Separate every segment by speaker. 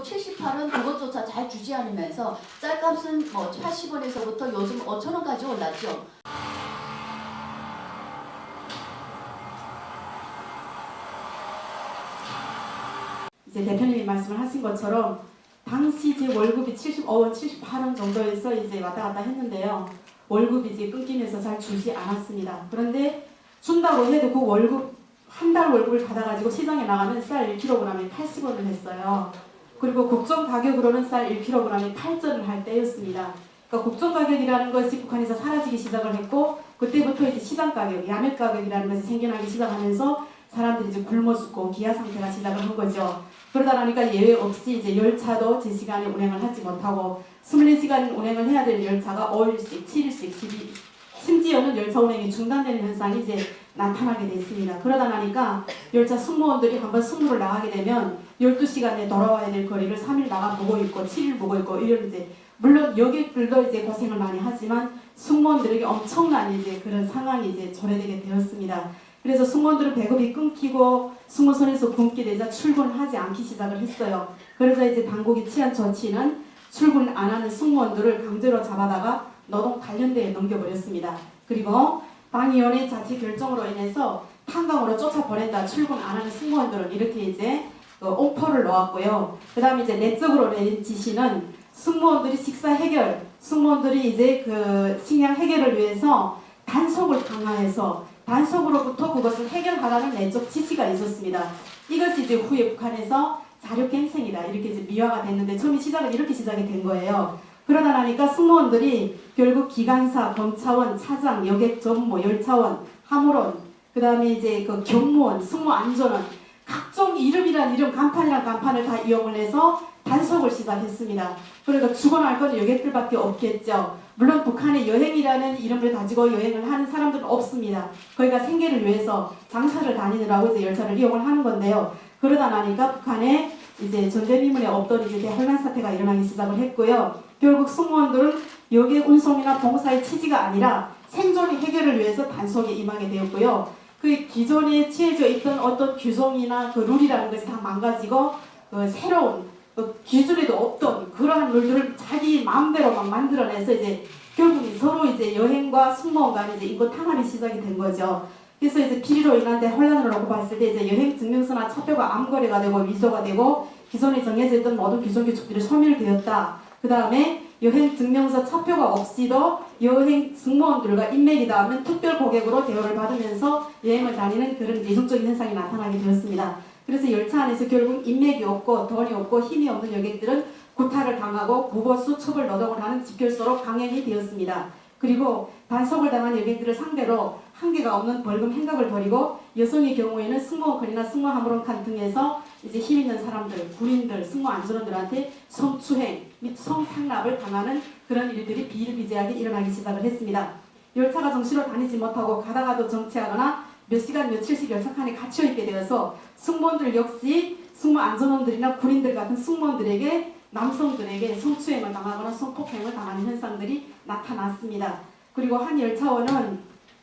Speaker 1: 그리고 78은 그것조차 잘 주지 않으면서 쌀값은 뭐 80원에서부터 요즘 5천 원까지 올랐죠.
Speaker 2: 이제 대표님이 말씀을 하신 것처럼 당시 제 월급이 75원, 78원 정도에서 이제 왔다 갔다 했는데요. 월급이 이제 끊기면서 잘 주지 않았습니다. 그런데 준다고 해도 그 월급 한 달 월급을 받아가지고 시장에 나가면 쌀 1kg에 80원을 했어요. 그리고 국정 가격으로는 쌀 1kg에 8전을 할 때였습니다. 그러니까 국정 가격이라는 것이 북한에서 사라지기 시작을 했고 그때부터 이제 시장 가격, 야매 가격이라는 것이 생겨나기 시작하면서 사람들이 이제 굶어 죽고 기아 상태가 시작을 한 거죠. 그러다 보니까 예외 없이 이제 열차도 제 시간에 운행을 하지 못하고 24시간 운행을 해야 되는 열차가 5일씩, 7일씩, 12, 심지어는 열차 운행이 중단되는 현상이 이제 나타나게 됐습니다. 그러다 나니까 열차 승무원들이 한번 승무를 나가게 되면 12시간에 돌아와야 될 거리를 3일 나가 보고 있고 7일 보고 있고 이런 이제 물론 여객들도 이제 고생을 많이 하지만 승무원들에게 엄청난 이제 그런 상황이 이제 초래되게 되었습니다. 그래서 승무원들은 배급이 끊기고 승무선에서 굶게 되자 출근하지 않기 시작을 했어요. 그래서 이제 당국이 취한 조치는 출근 안 하는 승무원들을 강제로 잡아다가 노동 단련대에 넘겨버렸습니다. 그리고 당위원회 자치 결정으로 인해서 탄강으로 쫓아보낸다 출근 안 하는 승무원들은 이렇게 이제 그 오퍼를 놓았고요. 그 다음에 이제 내적으로 내린 지시는 승무원들이 식사 해결, 승무원들이 이제 그 식량 해결을 위해서 단속을 강화해서 단속으로부터 그것을 해결하라는 내적 지시가 있었습니다. 이것이 이제 후에 북한에서 자력갱생이다 이렇게 이제 미화가 됐는데 처음에 시작은 이렇게 시작이 된 거예요. 그러다 나니까 승무원들이 결국 기관사, 검차원, 차장, 여객 전무, 열차원, 함호론, 그 다음에 이제 그 경무원, 승무 안전원 각종 이름이란 이름, 간판이란 간판을 다 이용을 해서 단속을 시작했습니다. 그러니까 죽어날 건 여객들밖에 없겠죠. 물론 북한에 여행이라는 이름을 가지고 여행을 하는 사람들은 없습니다. 거기가 생계를 위해서 장사를 다니느라고 이제 열차를 이용을 하는 건데요. 그러다 나니까 북한에 이제 전대미문에 없던 이제 대환란 사태가 일어나기 시작을 했고요. 결국 승무원들은 여객 운송이나 봉사의 취지가 아니라 생존의 해결을 위해서 단속에 임하게 되었고요. 그 기존에 취해져 있던 어떤 규정이나 그 룰이라는 것이 다 망가지고 그 새로운 그 기존에도 없던 그러한 룰들을 자기 마음대로 막 만들어내서 이제 결국 서로 이제 여행과 승무원 간에 이제 인권 탄압이 시작이 된 거죠. 그래서 이제 비리로 인한 데 혼란을 놓고 봤을 때 이제 여행 증명서나 차표가 암거래가 되고 위조가 되고 기존에 정해져 있던 모든 규정 규칙들이 소멸되었다. 그 다음에 여행 증명서 차표가 없이도 여행 승무원들과 인맥이 닿으면 특별 고객으로 대우를 받으면서 여행을 다니는 그런 예정적인 현상이 나타나게 되었습니다. 그래서 열차 안에서 결국 인맥이 없고 돈이 없고 힘이 없는 여객들은 구타를 당하고 무보수 처벌 노동을 하는 직결소로 강행이 되었습니다. 그리고 단속을 당한 여객들을 상대로 한계가 없는 벌금 행각을 벌이고 여성의 경우에는 승무원 칸이나 승무 함으론 칸 등에서 이제 힘 있는 사람들, 군인들, 승무 안전원들한테 성추행 및 성상납을 당하는 그런 일들이 비일비재하게 일어나기 시작을 했습니다. 열차가 정시로 다니지 못하고 가다가도 정체하거나 몇 시간 며칠씩 열차 칸에 갇혀 있게 되어서 승무원들 역시 승무 안전원들이나 군인들 같은 승무원들에게 남성들에게 성추행을 당하거나 성폭행을 당하는 현상들이 나타났습니다. 그리고 한 열차원은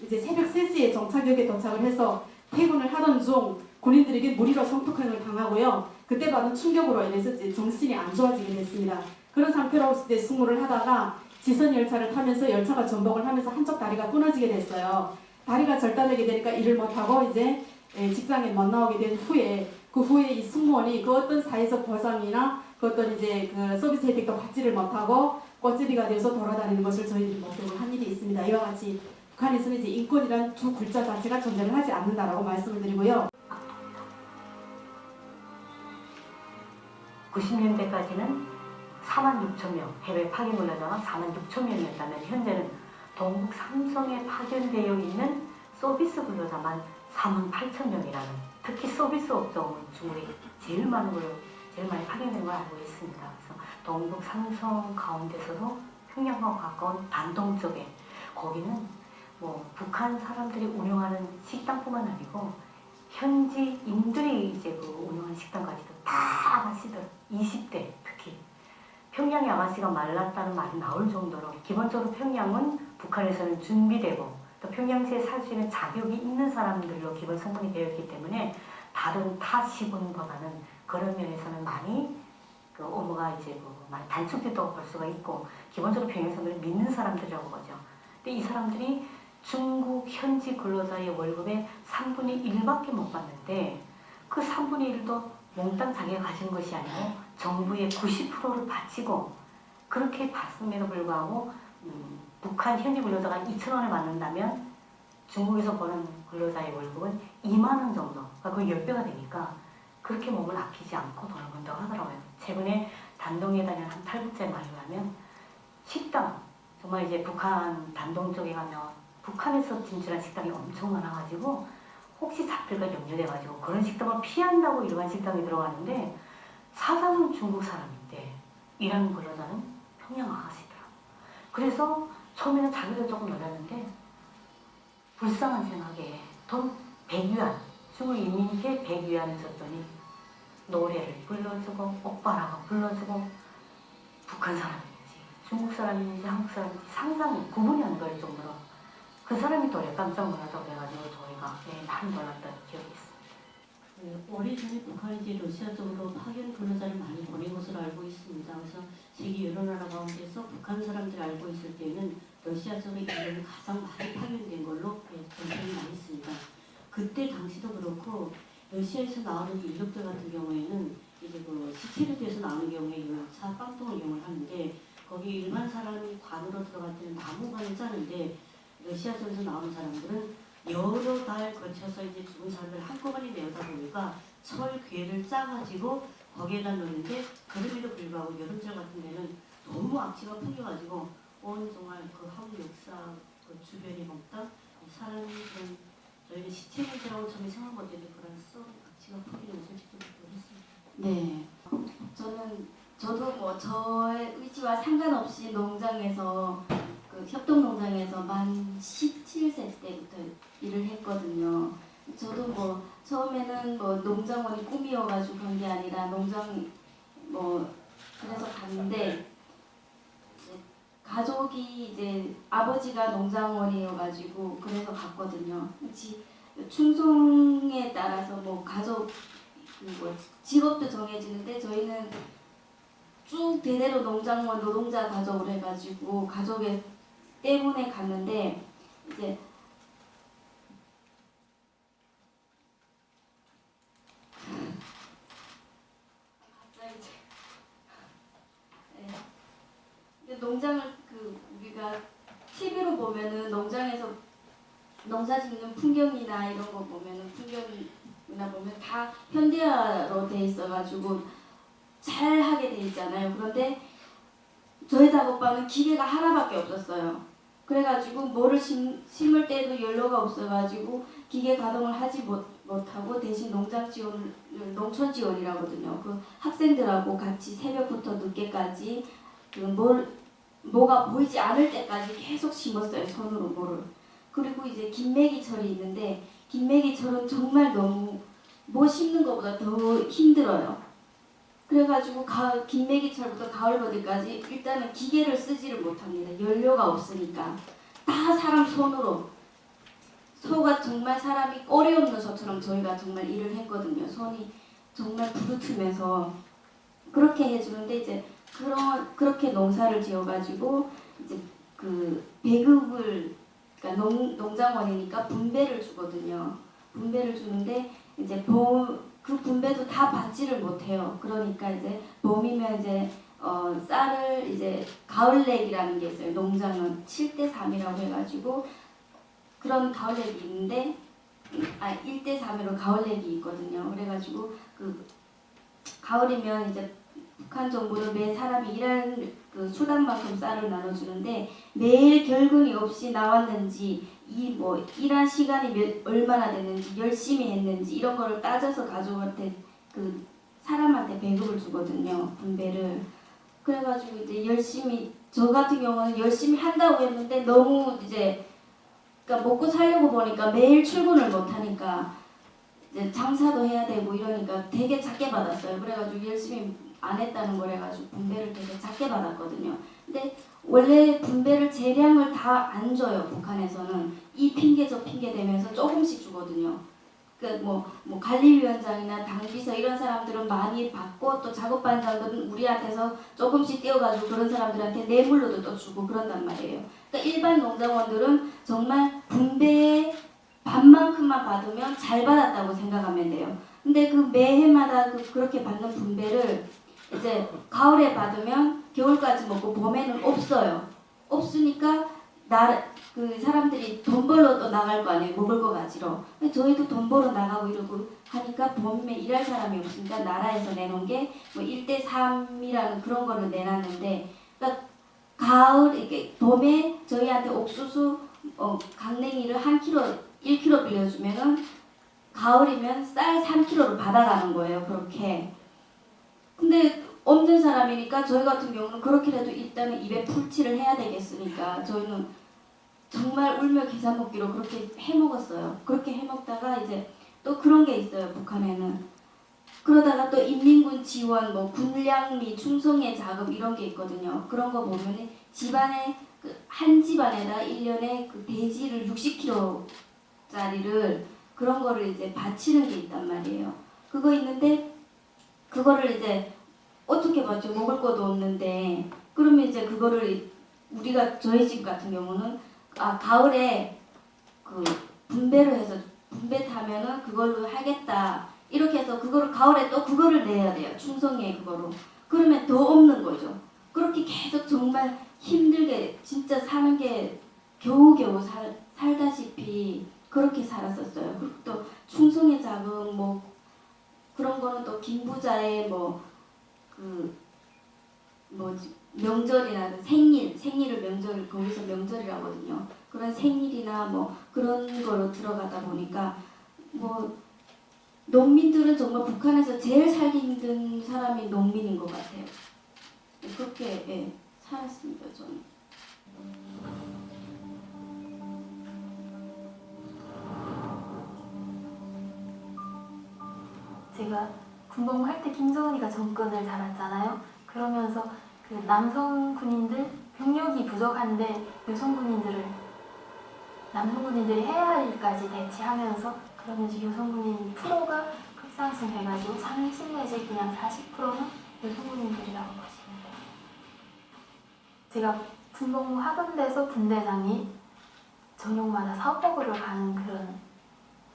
Speaker 2: 이제 새벽 3시에 정착역에 도착을 해서 퇴근을 하던 중 군인들에게 무리로 성폭행을 당하고요. 그때 받은 충격으로 인해서 정신이 안 좋아지게 됐습니다. 그런 상태로 이제 승무를 하다가 지선 열차를 타면서 열차가 전복을 하면서 한쪽 다리가 끊어지게 됐어요. 다리가 절단되게 되니까 일을 못하고 이제 예, 직장에 못 나오게 된 후에 그 후에 이 승무원이 그 어떤 사회적 보상이나 그 어떤 이제 그 서비스 혜택도 받지를 못하고 꽃제비가 되어서 돌아다니는 것을 저희들이 목격을 한 일이 있습니다. 이와 같이 북한에서는 이제 인권이란 두 글자 자체가 존재를 하지 않는다라고 말씀을 드리고요.
Speaker 3: 90년대까지는 4만 6천 명 해외 파견 근로자가 4만 6천 명이었다면 현재는 동북 삼성에 파견되어 있는 서비스 근로자만 4만 8천 명이라는 특히 서비스 업종은 중국이 제일 많은 걸로 제일 많이 파견된 걸 알고 있습니다. 그래서 동북 삼성 가운데서도 평양과 가까운 단동 쪽에 거기는 뭐 북한 사람들이 운영하는 식당뿐만 아니고 현지인들이 이제 그 운영하는 식당까지도 다 아가씨들 20대 특히 평양의 아가씨가 말랐다는 말이 나올 정도로 기본적으로 평양은 북한에서는 준비되고 또 평양시에 살 수 있는 자격이 있는 사람들로 기본 성분이 되어 있기 때문에 다른 타 시군보다는 그런 면에서는 많이 그 업무가 이제 뭐 많이 단축됐다고 볼 수가 있고 기본적으로 평행선을 믿는 사람들이라고 보죠. 근데 이 사람들이 중국 현지 근로자의 월급의 3분의 1밖에 못 받는데 그 3분의 1도 몽땅 자기가 가진 것이 아니고 정부의 90%를 바치고 그렇게 받음에도 불구하고 음, 북한 현지 근로자가 2천 원을 받는다면 중국에서 버는 근로자의 월급은 2만 원 정도, 그러니까 거의 10배가 되니까 그렇게 몸을 아끼지 않고 번다고 하더라고요. 최근에 단동에 다니는 한 탈북자의 말을 하면 식당, 정말 이제 북한 단동 쪽에 가면 북한에서 진출한 식당이 엄청 많아가지고 혹시 잡힐까 염려돼가지고 그런 식당을 피한다고 일반 식당에 들어가는데 사장은 중국 사람인데 일하는 근로자는 평양 아가씨더라. 그래서 처음에는 자기도 조금 놀랐는데 불쌍한 생각에 돈 100위안, 중국 이민께 100위안을 줬더니 노래를 불러주고 오빠라고 불러주고 북한 사람인지 중국 사람인지 한국 사람인지 상상이 구분이 안 갈 정도로 그 사람이 또 깜짝 놀랐다고 해가지고 저희가 네, 많이 놀랐던 기억이 있습니다.
Speaker 4: 그 오래전에 북한이 이제 러시아 쪽으로 파견 근로자를 많이 보낸 것으로 알고 있습니다. 그래서 세계 여러 나라 가운데서 북한 사람들이 알고 있을 때는 러시아 쪽에 인력이 가장 많이 파견된 걸로 전설이 많이 있습니다. 그때 당시도 그렇고 러시아에서 나오는 인력들 같은 경우에는 이제 그 시체르드에서 나오는 경우에 열차 빵통을 이용을 하는데 거기 일반 사람이 관으로 들어갈 때는 나무관을 짜는데 러시아 쪽에서 나오는 사람들은 여러 달 거쳐서 이제 죽은 사람들 한꺼번에 내다 보니까 철 괴를 짜가지고 거기에다 넣는데 그럼에도 불구하고 여름철 같은 데는 너무 악취가 풍겨가지고 온 정말 그 한국 역사 그 주변이 먹다 시체 문제라고 처음에 생각 못했는데 그런 썩 악취가 풍기는 것을 직접 느꼈습니다.
Speaker 5: 네. 저는 저도 뭐 저의 의지와 상관없이 농장에서 그 협동 농장에서 만 17세 때부터 일을 했거든요. 저도 뭐 처음에는 뭐 농장원이 꿈이어가지고 간 게 아니라 농장 뭐 그래서 갔는데 이제 가족이 이제 아버지가 농장원이어가지고 그래서 갔거든요. 지- 충성에 따라서 뭐 가족 그뭐 직업도 정해지는데 저희는 쭉 대대로 농장원 노동자 가족을 해가지고 가족의 때문에 갔는데 이제 네. 농장을 그 우리가 TV로 보면은 농장에서 농사 짓는 풍경이나 이런 거 보면은 풍경이나 보면 다 현대화로 돼 있어가지고 잘 하게 돼 있잖아요. 그런데 저희 작업방은 기계가 하나밖에 없었어요. 그래가지고 뭐를 심, 심을 때도 연료가 없어가지고 기계 가동을 하지 못, 못하고 대신 농장 지원, 농촌 지원이라거든요. 그 학생들하고 같이 새벽부터 늦게까지 그 뭘, 뭐가 보이지 않을 때까지 계속 심었어요. 손으로 뭐를. 그리고 이제 김매기철이 있는데 김매기철은 정말 너무 뭐 심는 것보다 더 힘들어요. 그래가지고 가을 김매기철부터 가을버들까지 일단은 기계를 쓰지를 못합니다. 연료가 없으니까 다 사람 손으로 소가 정말 사람이 꼬리 없는 소처럼 저희가 정말 일을 했거든요. 손이 정말 부르트면서 그렇게 해주는데 이제 그런 그렇게 농사를 지어가지고 이제 그 배급을 그러니까 농 농장원이니까 분배를 주거든요. 분배를 주는데 이제 봄그 분배도 다 받지를 못해요. 그러니까 이제 봄이면 이제 어, 쌀을 이제 가을렉이라는 게 있어요. 농장은 7대 3이라고 해가지고 그런 가을렉이 있는데 아 1대 3으로 가을렉이 있거든요. 그래가지고 그 가을이면 이제 북한 정부는 매 사람이 일하는 그 수당만큼 쌀을 나눠주는데 매일 결근이 없이 나왔는지 이 뭐 일한 시간이 몇, 얼마나 됐는지 열심히 했는지 이런 거를 따져서 가족한테 그 사람한테 배급을 주거든요 분배를. 그래가지고 이제 열심히 저 같은 경우는 열심히 한다고 했는데 너무 이제 그러니까 먹고 살려고 보니까 매일 출근을 못 하니까 장사도 해야 되고 이러니까 되게 작게 받았어요. 그래가지고 열심히 안 했다는 걸 해가지고 분배를 되게 작게 받았거든요 근데 원래 분배를 재량을 다 안 줘요 북한에서는 이 핑계 저 핑계 대면서 조금씩 주거든요 그뭐 뭐 관리위원장이나 당비서 이런 사람들은 많이 받고 또 작업반장들은 우리한테서 조금씩 떼어가지고 그런 사람들한테 뇌물로도 또 주고 그런단 말이에요. 그러니까 일반 농장원들은 정말 분배의 반만큼만 받으면 잘 받았다고 생각하면 돼요. 근데 그 매해마다 그 그렇게 받는 분배를 이제 가을에 받으면 겨울까지 먹고 봄에는 없어요. 없으니까 나 그 사람들이 돈 벌러 또 나갈 거 아니에요. 먹을 거 가지러. 저희도 돈 벌어 나가고 이러고 하니까 봄에 일할 사람이 없으니까 나라에서 내놓은 게 뭐 1대 3이라는 그런 거를 내놨는데 그러니까 가을 이게 봄에 저희한테 옥수수 어, 강냉이를 한 킬로 1kg 빌려주면은 가을이면 쌀 3kg를 받아가는 거예요. 그렇게. 근데 없는 사람이니까 저희 같은 경우는 그렇게라도 일단은 입에 풀칠을 해야 되겠으니까 저희는 정말 울며 계산 먹기로 그렇게 해 먹었어요. 그렇게 해 먹다가 이제 또 그런 게 있어요. 북한에는 그러다가 또 인민군 지원, 뭐 군량미, 충성의 자금 이런 게 있거든요. 그런 거 보면은 집안에 그 한 집안에다 1년에 그 돼지를 60kg짜리를 그런 거를 이제 바치는 게 있단 말이에요. 그거 있는데 그거를 이제 어떻게 받죠? 먹을 것도 없는데. 그러면 이제 그거를 우리가 저희 집 같은 경우는 아 가을에 그 분배를 해서 분배 타면은 그걸로 하겠다. 이렇게 해서 그거를 가을에 또 그거를 내야 돼요. 충성에 그거로. 그러면 더 없는 거죠. 그렇게 계속 정말 힘들게 진짜 사는 게 겨우겨우 살, 살다시피 그렇게 살았었어요. 그리고 또 충성의 자금 뭐 거는 또 김부자의 뭐그 뭐지 명절이나 생일 생일을 명절 거기서 명절이라거든요. 그런 생일이나 뭐 그런 거로 들어가다 보니까 뭐 농민들은 정말 북한에서 제일 살기 힘든 사람이 농민인 것 같아요. 그렇게 예, 살았습니다 저는.
Speaker 6: 제가 군복무 할 때 김정은이가 정권을 잡았잖아요. 그러면서 그 남성 군인들 병력이 부족한데 여성 군인들을 남성 군인들이 해야 할 일까지 대체하면서 그러면서 여성 군인 프로가 급상승해가지고 30 내지 그냥 40%는 여성 군인들이라고 돼요. 제가 군복무 하던 데서 분대장이 저녁마다 사업복으로 가는 그런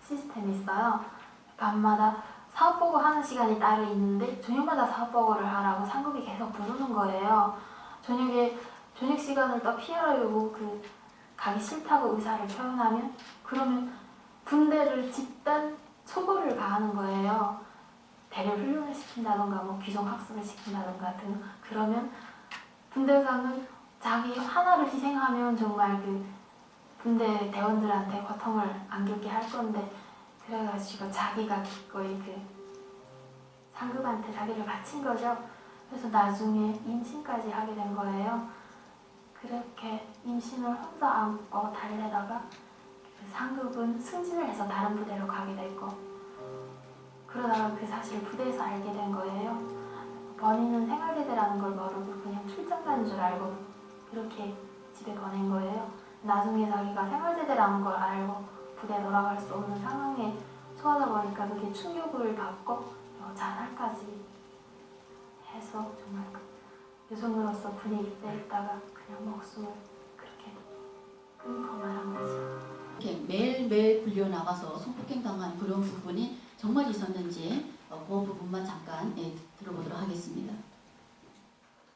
Speaker 6: 시스템이 있어요. 밤마다 사업보고 하는 시간이 따로 있는데 저녁마다 사업보고를 하라고 상급이 계속 부르는 거예요. 저녁에 저녁 시간을 또 피하려고 그 가기 싫다고 의사를 표현하면 그러면 군대를 집단 초벌을 가하는 거예요. 대를 훈련을 시킨다던가 뭐 귀종 학습을 시킨다던가 등 그러면 군대장은 자기 하나를 희생하면 정말 그 군대 대원들한테 고통을 안겼게 할 건데 그래가지고 자기가 기꺼이 그 상급한테 자기를 바친 거죠. 그래서 나중에 임신까지 하게 된 거예요. 그렇게 임신을 혼자 안고 달래다가 그 상급은 승진을 해서 다른 부대로 가게 됐고 그러다가 그 사실을 부대에서 알게 된 거예요. 본인은 생활대대라는 걸 모르고 그냥 출장 가는 줄 알고 이렇게 집에 보낸 거예요. 나중에 자기가 생활대대라는 걸 알고 부대 돌아갈 수 없는 상황에 처하다 보니까 그게 충격을 받고 어, 자살까지 해서 정말 그 여성으로서 군에 입대했다가 그냥 목숨을 그렇게 끊고 말한 거죠.
Speaker 1: 이렇게 매일매일 불려 나가서 성폭행 당한 그런 부분이 정말 있었는지 어, 그 부분만 잠깐 예, 들어보도록 하겠습니다.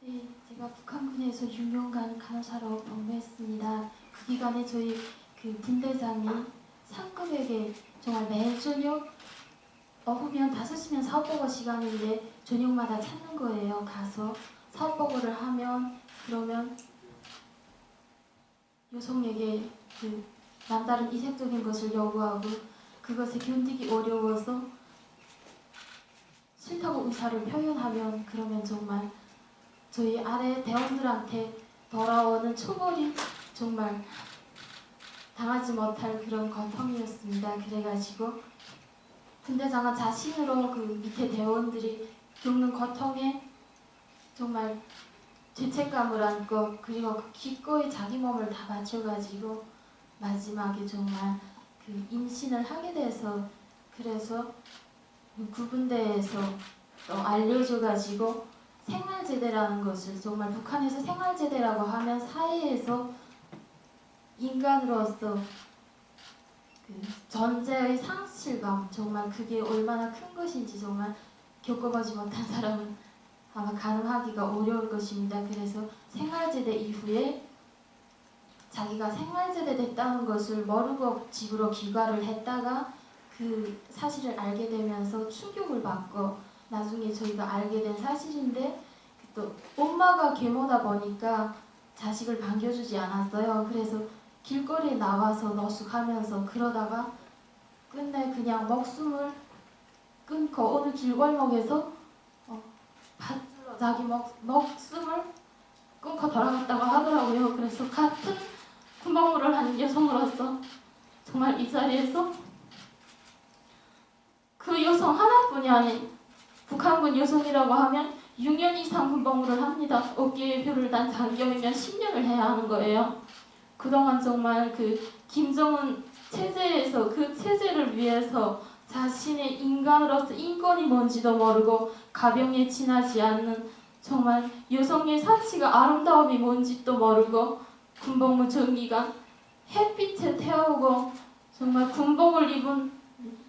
Speaker 7: 네, 제가 북한군에서 6년간 간호사로 복무했습니다. 그 기간에 저희 그 분대장이 상급에게 정말 매일 저녁 먹으면 5시면 사업보고 시간인데 저녁마다 찾는 거예요. 가서 사업보고를 하면 그러면 여성에게 그 남다른 이색적인 것을 요구하고 그것을 견디기 어려워서 싫다고 의사를 표현하면 그러면 정말 저희 아래 대원들한테 돌아오는 초벌이 정말 당하지 못할 그런 고통이었습니다. 그래가지고 분대장은 자신으로 그 밑에 대원들이 겪는 고통에 정말 죄책감을 안고 그리고 그 기꺼이 자기 몸을 다 바쳐가지고 마지막에 정말 그 임신을 하게 돼서 그래서 구분대에서 또 알려줘가지고 생활제대라는 것을 정말 북한에서 생활제대라고 하면 사회에서 인간으로서 그 존재의 상실감 정말 그게 얼마나 큰 것인지 정말 겪어보지 못한 사람은 아마 가능하기가 어려울 것입니다. 그래서 생활제대 이후에 자기가 생활제대 됐다는 것을 모르고 집으로 귀가를 했다가 그 사실을 알게 되면서 충격을 받고 나중에 저희가 알게 된 사실인데 또 엄마가 계모다 보니까 자식을 반겨주지 않았어요. 그래서 길거리에 나와서 너숙하면서 그러다가 끝내 그냥 목숨을 끊고 어느 길골목에서 어, 밧줄로 자기 목, 목숨을 끊고 돌아갔다고 하더라고요. 그래서 같은 군복무를 하는 여성으로서 정말 이 자리에서 그 여성 하나뿐이 아닌 북한군 여성이라고 하면 6년 이상 군복무를 합니다. 어깨에 뼈를 단 장경이면 10년을 해야 하는 거예요. 그동안 정말 그 김정은 체제에서 그 체제를 위해서 자신의 인간으로서 인권이 뭔지도 모르고 가병에 지나지 않는 정말 여성의 사치가 아름다움이 뭔지도 모르고 군복무 전기간 햇빛에 태우고 정말 군복을 입은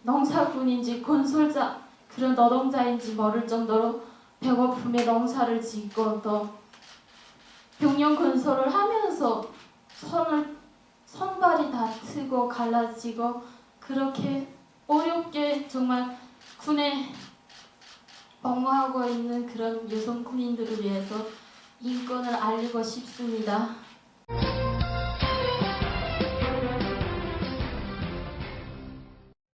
Speaker 7: 농사꾼인지 건설자 그런 노동자인지 모를 정도로 배고픔에 농사를 짓고 또 병영 건설을 하면서 손을 손발이 다 트고 갈라지고 그렇게 어렵게 정말 군에 복무하고 있는 그런 여성 군인들을 위해서 인권을 알리고 싶습니다.